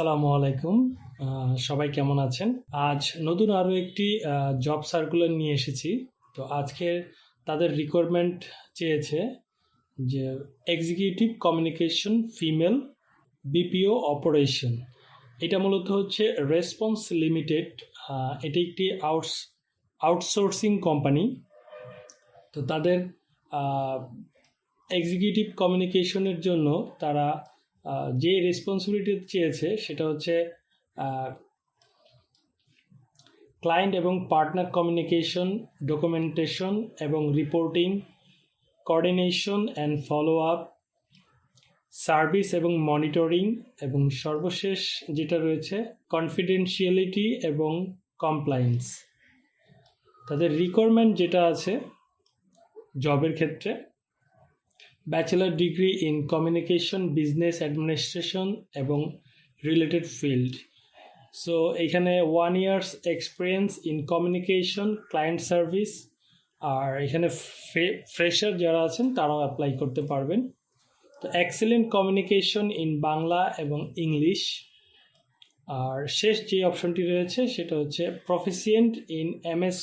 আসসালামু আলাইকুম। সবাই কেমন আছেন? আজ নতুন আরও একটি জব সার্কুলার নিয়ে এসেছি। তো আজকে তাদের রিকোয়ারমেন্ট চেয়েছে যে executive communication female BPO operation এটা মূলত হচ্ছে রেসপন্স লিমিটেড এটি একটি আউটস আউটসোর্সিং কোম্পানি তো তাদের এক্সিকিউটিভ কমিউনিকেশনের জন্য তারা যে রেসপন্সিবিলিটি চেয়েছে সেটা হচ্ছে ক্লায়েন্ট এবং পার্টনার কমিউনিকেশন ডকুমেন্টেশন এবং reporting coordination and follow up service এবং মনিটরিং এবং সর্বশেষ যেটা রয়েছে কনফিডেন্সিয়ালিটি এবং কমপ্লায়েন্স তাদের রিকোয়ারমেন্ট যেটা আছে জবের ক্ষেত্রে bachelor degree in communication, business administration এবং রিলেটেড ফিল্ড। সো, এখানে one years experience in communication client service আর এখানে ফ্রেশার যারা আছেন, তারাও অ্যাপ্লাই করতে পারবেন। তো এক্সেলেন্ট কমিউনিকেশন ইন বাংলা এবং ইংলিশ। আর শেষ যে অপশনটি রয়েছে, সেটা হচ্ছে proficient in MS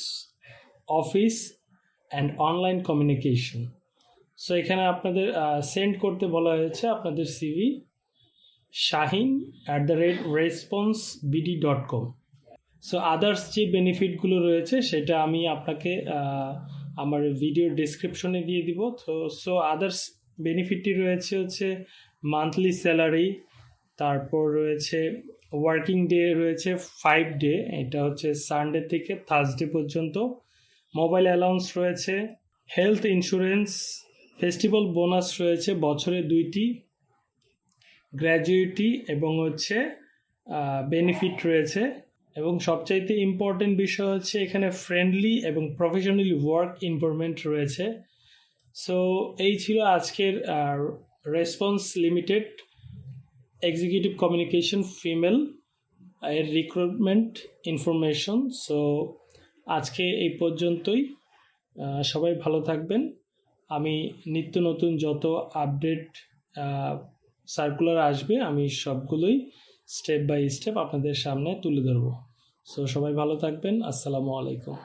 office and online communication so এখানে আপনাদের সেন্ড করতে বলা হয়েছে আপনাদের CV Shahin at the rate response BD dot com so others যে বেনিফিটগুলো রয়েছে, সেটা আমি আপনাকে আমার ভিডিও ডিসক্রিপশনে দিয়ে দিব। তো সো আদার্স বেনিফিটটি রয়েছে হচ্ছে মান্থলি স্যালারি তারপর রয়েছে ওয়ার্কিং ডে রয়েছে ফাইভ ডে এটা হচ্ছে সানডে থেকে থার্সডে পর্যন্ত। মোবাইল অ্যালাউন্স রয়েছে হেলথ ইন্স্যুরেন্স ফেস্টিভ্যাল বোনাস রয়েছে, বছরে দুইটি গ্র্যাজুইটি এবং হচ্ছে বেনিফিট রয়েছে। এবং সবচাইতে ইম্পর্টেন্ট বিষয় হচ্ছে, এখানে ফ্রেন্ডলি এবং প্রফেশনালি ওয়ার্ক ইনভারমেন্ট রয়েছে। সো, এই ছিল আজকের response limited executive communication female এর রিক্রুটমেন্ট ইনফরমেশন। সো, আজকে এই পর্যন্তই। সবাই ভালো থাকবেন। আমি নিত্য নতুন যত আপডেট সার্কুলার আসবে, আমি সবগুলোই স্টেপ বাই স্টেপ আপনাদের সামনে তুলে ধরবো। সো সবাই ভালো থাকবেন। আসসালামু আলাইকুম।